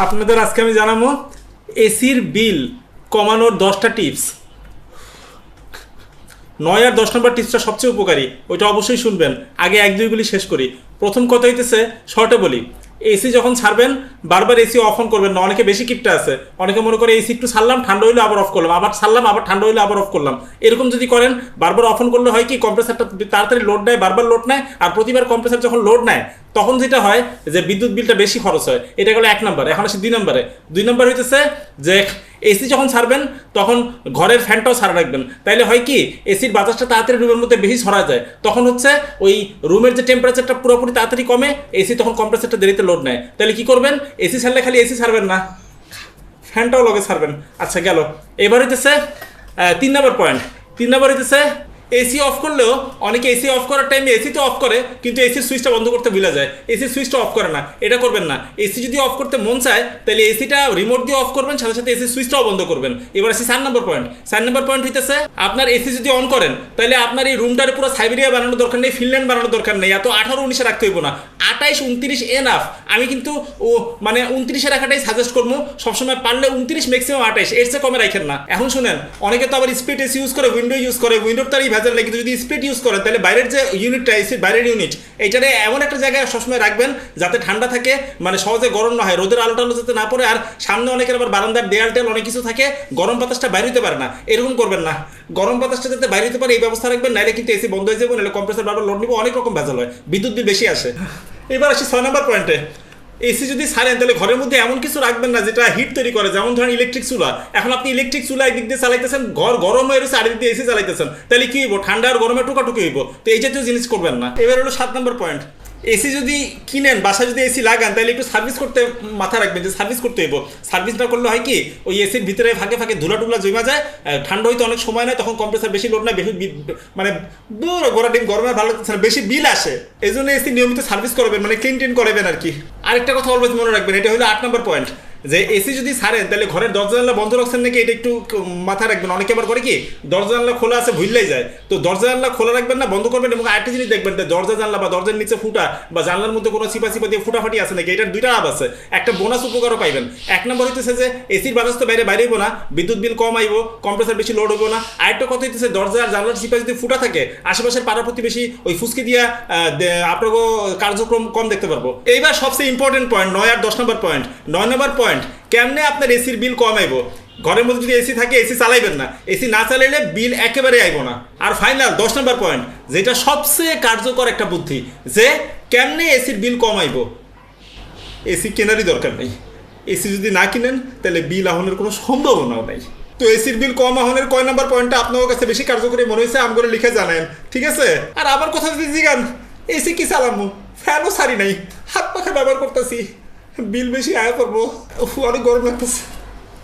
আপনাদের আজকে আমি জানাব, এসির বিল কমানোর দশটা টিপস। নয় আর দশ নম্বর টিপসটা সবচেয়ে উপকারী, ওইটা অবশ্যই শুনবেন। আগে এক দুইগুলি শেষ করি। প্রথম কথা হইতেছে, শর্টে বলি। এসি যখন ছাড়বেন, বারবার এসি অফ অন করবেন না, অনেকে বেশি কিপটা আছে। অনেকে মনে করে এসি একটু ছাড়লাম, ঠান্ডা হইলে আবার অফ করলাম, আবার ছাড়লাম, আবার ঠান্ডা হইলে আবার অফ করলাম। এরকম যদি করেন, বারবার অফ অন করলে হয় কি কম্প্রেসারটা তাড়াতাড়ি লোড নেয়, বারবার লোড নেয়, আর প্রতিবার কম্প্রেসার যখন লোড নেয় তখন যেটা হয় যে বিদ্যুৎ বিলটা বেশি খরচ হয়। এটা গেলো এক নম্বর। এখন আসি দুই নম্বরে। দুই নম্বর হইতেছে যে এসি যখন ছাড়বেন, তখন ঘরের ফ্যানটাও ছাড়া রাখবেন। তাইলে হয় কি এসির বাতাসটা তাড়াতাড়ি রুমের মধ্যে বেশি ছড়া যায়। তখন হচ্ছে ওই রুমের যে টেম্পারেচারটা পুরোপুরি তাড়াতাড়ি কমে এসি তখন কম্প্রেসারটা দেরিতে লোড নেয়। তাহলে কি করবেন? এসি ছাড়লে খালি এসি ছাড়বেন না। ফ্যানটাও লগে ছাড়বেন। আচ্ছা গেল। এবার হইতেছে তিন নম্বর পয়েন্ট তিন নম্বর হইতেছে এসি অফ করলেও অনেকে এসি অফ করার টাইমে এসি তো অফ করে, কিন্তু এসির সুইচটা বন্ধ করতে ভুলে যায়। এসির সুইচটা অফ করে না, এটা করবেন না। এসি যদি অফ করতে মন চায়, তাহলে এসিটা রিমোট দিয়ে অফ করবেন, সাথে সাথে এসির সুইচটাও বন্ধ করবেন। এবার আসি চার নম্বর পয়েন্ট চার নম্বর পয়েন্ট হইতেছে, আপনার এসি যদি অন করেন, তাহলে আপনার এই রুমটার পুরো সাইবেরিয়া বানানোর দরকার নেই ফিনল্যান্ড বানানোর দরকার নেই, এত আঠারো উনিশে রাখতে হইব না। আঠাইশ, উনত্রিশ এন এনাফ আমি কিন্তু ও মানে উনত্রিশে রাখাটাই সাজেস্ট করব, সবসময় পারলে উনত্রিশ ম্যাক্সিমাম আঠাইশ। এর চেয়ে কমে রাখেন না। এখন শুনেন, অনেকে তো আবার স্প্লিট এসি ইউজ করে উইন্ডো ইউজ করে উইন্ডোর তারই ভেজাল লাগে যদি স্প্লিট ইউজ করেন তাহলে বাইরের যে ইউনিটটা বাইরের ইউনিট এইটারে এমন একটা জায়গায় সবসময় রাখবেন যাতে ঠান্ডা থাকে মানে সহজে গরম না হয়। রোদের আলোটা আলো যাতে না পড়ে, আর সামনে অনেকের আবার বারান্দার দেয়াল টেল অনেক কিছু থাকে, গরম বাতাসটা বাইরে হতে পারে না। এরকম করবেন না। গরম বাতাসটা যাতে বাইরে হতে পারে, এই ব্যবস্থা রাখবেন নাহলে কিন্তু এসি বন্ধ হয়ে যাবে নাহলে কম্প্রেসার বারবার লোড নিব, অনেক রকম ভেজাল হয়। বিদ্যুৎ বিল বেশি আসে। এবার আসি ছয় নম্বর পয়েন্টে এসি যদি ছাড়েন তাহলে ঘরের মধ্যে এমন কিছু রাখবেন না যেটা হিট তৈরি করে। যেমন ধরেন ইলেকট্রিক চুলা। এখন আপনি ইলেকট্রিক চুলা একদিক দিয়ে চালাইতেছেন, ঘর গরম হয়ে রয়েছে আরেক দিয়ে এসি চালাইতেছেন। তাহলে কি হইব? ঠান্ডা আর গরমে টুকাটুকি হইব। তো এই জাতীয় জিনিস করবেন না। এবার হলো সাত নম্বর পয়েন্ট এসি যদি কিনেন, বাসায় যদি এসি লাগান, তাহলে একটু সার্ভিস করতে মাথা রাখবেন যে সার্ভিস করতে হইব। সার্ভিস না করলে হয় কি, ওই এসির ভিতরে ফাঁকে ফাঁকে ধুলা টুলা জমা যায় ঠান্ডা হইতে অনেক সময় নেয়, তখন কম্প্রেসার বেশি লোড নেয়, বেশি মানে দূর গোড়া ডিম, গরমে ভালো বেশি বিল আসে। এই জন্য এসি নিয়মিত সার্ভিস করবেন মানে ক্লিন টিন করবেন আর কি। আরেকটা কথা অলওয়েজ মনে রাখবেন, এটা হলো আট নম্বর পয়েন্ট যে এসি যদি ছাড়েন, তাহলে ঘরের দরজা জানলা বন্ধ রাখছেন নাকি? এটা একটু মাথায় রাখবেন। অনেকে আবার করে কি, দরজা জানলা খোলা আছে, ভুললেই যায়। তো দরজা জানলা খোলা রাখবেন না, বন্ধ করবেন এবং আরেকটা জিনিস দেখবেন দরজা জানলা বা দরজার নিচে ফুটা বা জানলার মধ্যে কোনো চিপা চিপা দিয়ে ফুটাফাটি আছে নাকি? এটার দুইটা লাভ আছে। একটা বোনাস উপকারও পাইবেন। এক নম্বর হইতেছে যে, এসির বাতাস তো বাইরে বাইরে হইবো না, বিদ্যুৎ বিল কম আইব কম্প্রেসার বেশি লোড হইব না। আরেকটা কথা হইতেছে, দরজা জানলার সিপা যদি ফুটা থাকে, আশেপাশের পাড়া প্রতিবেশী ওই ফুসকি দিয়া আপনাকে কার্যক্রম কম দেখতে পারব। এইবার সবচেয়ে ইম্পর্টেন্ট পয়েন্ট নয় আর দশ নম্বর পয়েন্ট নয় নম্বর পয়েন্ট কেমনে আপনার এসির বিল কম আইব? ঘরের মধ্যে যদি এসি থাকে এসি চালাইবেন না। এসি না চালাইলে বিল একেবারে আইব না। আর ফাইনাল দশ নম্বর পয়েন্ট যেটা সবচেয়ে কার্যকর একটা বুদ্ধি, যে কেমনে এসির বিল কম আইব? এসি কেনারই দরকার নেই। এসি যদি না কিনেন, তাহলে বিল আহনের কোনো সম্ভাবনাও নাই। তো এসির বিল কম আহনের কয় নাম্বার পয়েন্টটা আপনার কাছে বেশি কার্যকরী মনে হয়েছে? আমগুলো লিখে জানেন ঠিক আছে? আর আবার কথা যদি জিগান এসি কি চালামু? ফ্যানও সারি নাই। হাত পাখা ব্যবহার করতেছি। বিল বেশি আয় করব। অনেক গরম লাগতেছে।